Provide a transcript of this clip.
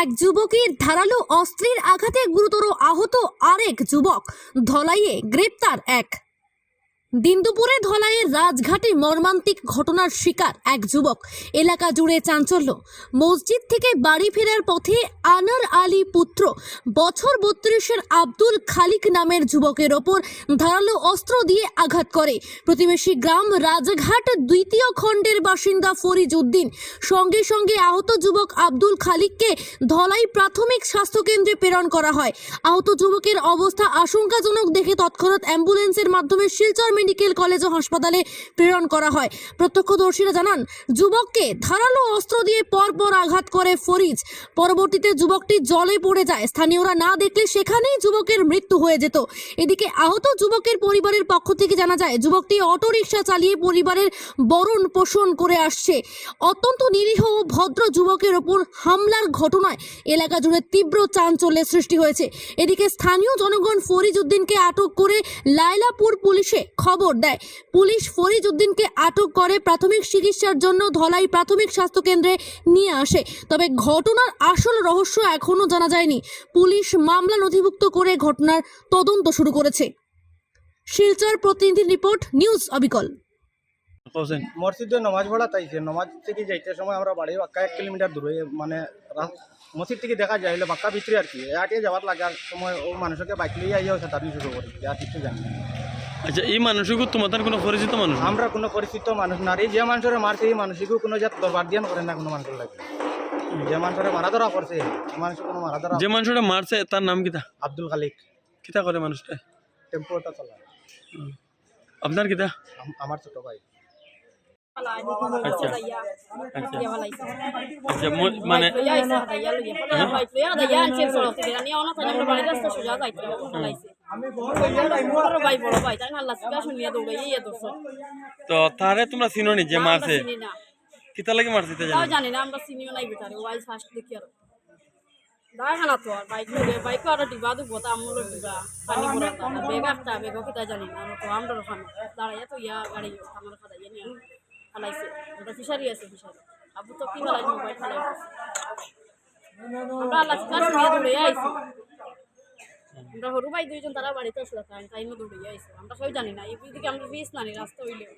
এক যুবকের ধারালো অস্ত্রের আঘাতে গুরুতর আহত আরেক যুবক। ধলাইয়ে গ্রেপ্তার এক দিন দুপুরে ধলাইয়ের রাজঘাটে মর্মান্তিক ঘটনার শিকার এক যুবক। এলাকা জুড়ে চাঞ্চল্য। মসজিদ থেকে বাড়ি ফেরার পথে আনার আলী পুত্র, বছর বত্রিশের আব্দুল খালিক নামের যুবকের ওপর ধারালো অস্ত্র দিয়ে আঘাত করে। প্রতিবেশী গ্রাম রাজঘাট দ্বিতীয় খণ্ডের বাসিন্দা ফরিজ উদ্দিন। সঙ্গে সঙ্গে আহত যুবক আব্দুল খালিককে ধলাই প্রাথমিক স্বাস্থ্যকেন্দ্রে প্রেরণ করা হয়। আহত যুবকের অবস্থা আশঙ্কাজনক দেখে তৎক্ষণাৎ অ্যাম্বুলেন্সের মাধ্যমে শিলচর মেডিকেল কলেজ ও হাসপাতালে প্রেরণ করা হয়। প্রত্যক্ষদর্শীরা জানান, যুবককে ধারালো অস্ত্র দিয়ে পরপর আঘাত করে ফরিজ। পরবর্তীতে যুবকটি জলে পড়ে যায়। স্থানীয়রা না দেখলে সেখানেই যুবকের মৃত্যু হয়ে যেত। এদিকে আহত যুবকের পরিবারের পক্ষ থেকে জানা যায়, যুবকটি অটোরিকশা চালিয়ে পরিবারের বরণ পোষণ করে আসছে। অত্যন্ত নিরীহ ও ভদ্র যুবকের ওপর হামলার ঘটনায় এলাকা জুড়ে তীব্র চাঞ্চল্যের সৃষ্টি হয়েছে। এদিকে স্থানীয় জনগণ ফরিজ উদ্দিনকে আটক করে লায়লাপুর পুলিশে খবর দেয়। পুলিশ ফরিজ উদ্দিনকে আটক করে প্রাথমিক চিকিৎসার জন্য ধলাই প্রাথমিক স্বাস্থ্যকেন্দ্রে নিয়ে আসে। তবে ঘটনার আসল রহস্য এখনও জানা যায়নি। পুলিশ মামলা নথিভুক্ত করে ঘটনার তদন্ত শুরু করেছে। শিলচর প্রতিনিধি রিপোর্ট নিউজ অবিকল। মসজিদে নমাজ পড়া তাইছে নমাজ থেকে যাইতে সময় আমরা বাড়ি বাক্কা এক কিলোমিটার দূরে মানে মসজিদ থেকে দেখা যায় হলে বাক্কা ভিতরে আর কি। এয়াটিয়ে যাওয়ার লাগার সময় ও মানুষকে বাইক লিয়ে আইয়া হয়েছে তার শুরু করি আর কিছু জানি। আচ্ছা এই মানুষগুলো তোমাদের কোনো পরিচিত মানুষ আমরা কোনো পরিচিত মানুষ না এই যে মানুষের মারছে এই মানুষকেও কোনো জাত দরবার দিয়ান করে না কোনো মানুষের লাগে যে মানুষের মারা ধরা করছে মানুষ কোনো মারা ধরা যে মানুষটা মারছে তার নাম কিতা আব্দুল খালিক কিতা করে মানুষটা টেম্পোটা চলা আপনার কিতা আমার ছোট ভাই আচ্ছা আচ্ছা মানে তো তারে তোমরা চিনো নি যে মারছে? কিতা লাগে মারছে তা জানি না। আমরা চিনিও নাই বেটারে ওয়াইজ ফার্স্ট দেখি আর। তো আর বাইক লগে বাইক আর ডিবা দুব তা আমুল ডিবা পানি পড়া তা বেগ কিতা জানি না তো আমরা দাঁড়াইয়া তো ইয়া গাড়ি আমার খাদা ইয়া নিয়ে ফালাইছে। ফিশারি আছে ফিশারি। আবু তো কি ফালাই মোবাইল ফালাই আমরা আল্লাহ কাজ নিয়ে দৌড়ে আইছি। আমরা হরু ভাই দুইজন তারা বাড়িতে আসলো কারণ তাই দৌড়ে আইছি। আমরা সবাই জানি না, এই দিকে আমরা ফিস নানি রাস্তা হইলেও।